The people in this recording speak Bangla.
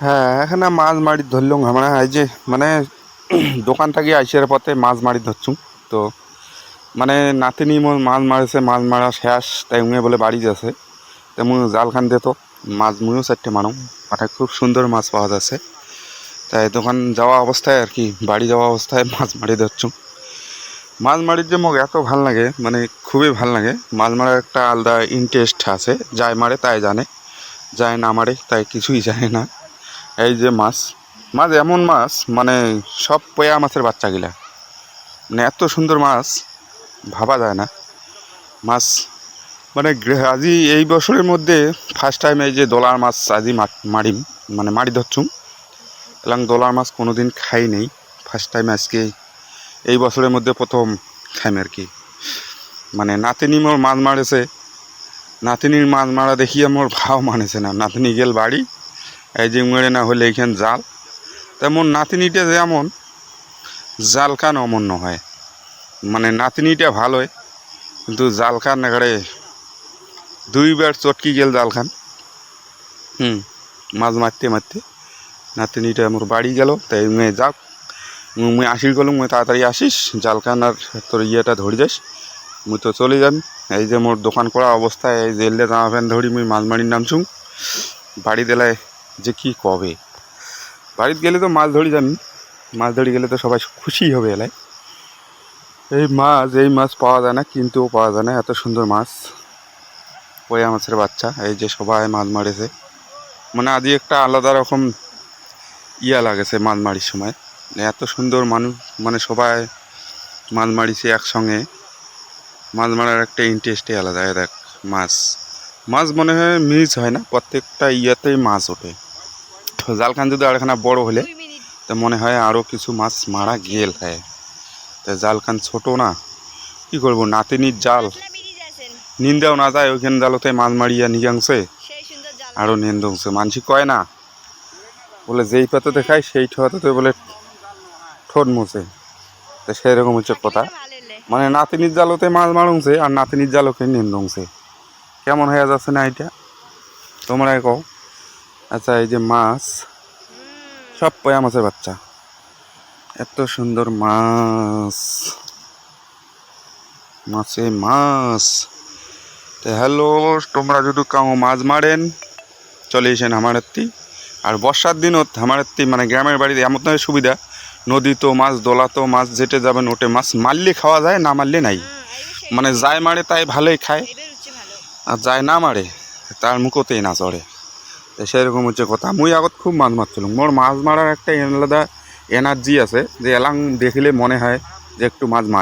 হ্যাঁ এখানে মাছ মারি ধরলুম আমরা এই যে মানে দোকান থেকে আইসার পথে মাছ মারি ধরছুম, তো মানে নাতিনি মোর মাছ মারেছে, মাছ মারা শেষ, তাই উঙে বলে বাড়ি যাচ্ছে তো মুই জাল খান দিত মাছ মুইও চারটে মারুম, মাঠে খুব সুন্দর মাছ পাওয়া যাচ্ছে তাই দোকান যাওয়া অবস্থায় আর কি, বাড়ি যাওয়া অবস্থায় মাছ মারি ধরছুম। মাছ মারির যে মোক এত ভালো লাগে মানে খুবই ভালো লাগে, মাছ মারার একটা আলাদা ইন্টারেস্ট আছে, যাই মারে তাই জানে যায় না মারে তাই কিছুই জানে না। এই যে মাছ মাছ এমন মাছ মানে সব পয়া মাছের বাচ্চাগুলা। মানে এত সুন্দর মাছ, ভাবা যায় না। মাছ মানে আজি এই বছরের মধ্যে ফার্স্ট টাইম এই যে দোলার মাছ আজি মারিম মানে মারি ধরছুম। এবং দোলার মাছ কোনো দিন খাই নেই। ফার্স্ট টাইম আজকে এই বছরের মধ্যে প্রথম খাইম আর কি। মানে নাতিনি মোর মাছ মারেছে। নাতিনির মাছ মারা দেখিয়ে মোর ভাও মানেছে না। নাতনি গেল বাড়ি এই যে উঙেড়ে না হলে এইখান জাল। তেমন নাতিনিটা যেমন, জাল খান অমন্য হয়। মানে নাতিনিটা ভালোই, কিন্তু জাল খান এবারে দুইবার চটকি গেল জাল খান। হুম, মাছ মারতে মারতে নাতিনিটা মোর বাড়ি গেল। তাই উঙে যাক মুই আসির গেলুম মুই তাড়াতাড়ি আসিস, জাল খান আর তোর ইয়েটা ধরে যাস, মুই তো চলে যান এই যে মোর দোকান করা অবস্থায়, এই জেলে জামা প্যান্ট ধরি মুই মাছ মারির নামছুম বাড়ি দিলায় যে কি কবে? বাড়িতে গেলে তো মাছ ধরি যাবি মাছ ধরি গেলে তো সবাই খুশি হবে এলায়। এই মাছ এই মাছ পাওয়া যায় না, কিনতেও পাওয়া যায় না, এত সুন্দর মাছ। পয়া মাছের বাচ্চা, এই যে সবাই মাছ মারেছে। মানে আজই একটা আলাদা রকম ইয়া লাগেছে মাছ মারির সময়। মানে এত সুন্দর মানুষ মানে সবাই মাছ মারিছে একসঙ্গে। মাছ মারার একটা ইন্টারেস্টই আলাদা দেখ, মাছ। মাছ মনে হয় মিস হয় না, প্রত্যেকটা ইয়েতেই মাছ ওঠে। জালখান যদি আরেকখানা বড় হলে তো মনে হয় আরও কিছু মাছ মারা গেল হয়। তা জালখান ছোট না কি করব নাতিনির জাল। নিন্দাও না যায় ওইখানে জালতে মাছ মারিয়া সুন্দর আরও নিন্দংছে মানসি কয় না? বলে যেই পাতাতে খায় সেই ঠোঁটাতে বলে ঠোঁট মুছে। তো সেই রকম হচ্ছে কথা। মানে নাতিনির জালতে মাছ মারুংছে আর নাতিনির জালকে নিন্দংছে। কেমন হয়ে যাচ্ছে না এটা? তোমরাই কও। আচ্ছা এই যে মাছ, সব পয়া মাছের বাচ্চা। এত সুন্দর মাছ। মাছে মাছ। তো হ্যালো, তোমরা যদি কাউ মাছ মারেন, চলে এসেন আমার এত্তি আর বর্ষার দিনত আমার এত্তি মানে গ্রামের বাড়িতে এমন সুবিধা, নদী তো মাছ, দোলা তো মাছ, যেটে যাবেন ওটে মাছ, মারলে খাওয়া যায়, না মারলে নাই। মানে যাই মারে, তাই ভালোই খায়। আর যায় না মারে, তার মুখতেই না চড়ে। তো সেরকম হচ্ছে কথা। মুই আগত খুব মাছ মারছিলাম মোর মাছ মারার একটা আলাদা এনার্জি আছে, যে এলাং দেখলে মনে হয় যে একটু মাছ মারি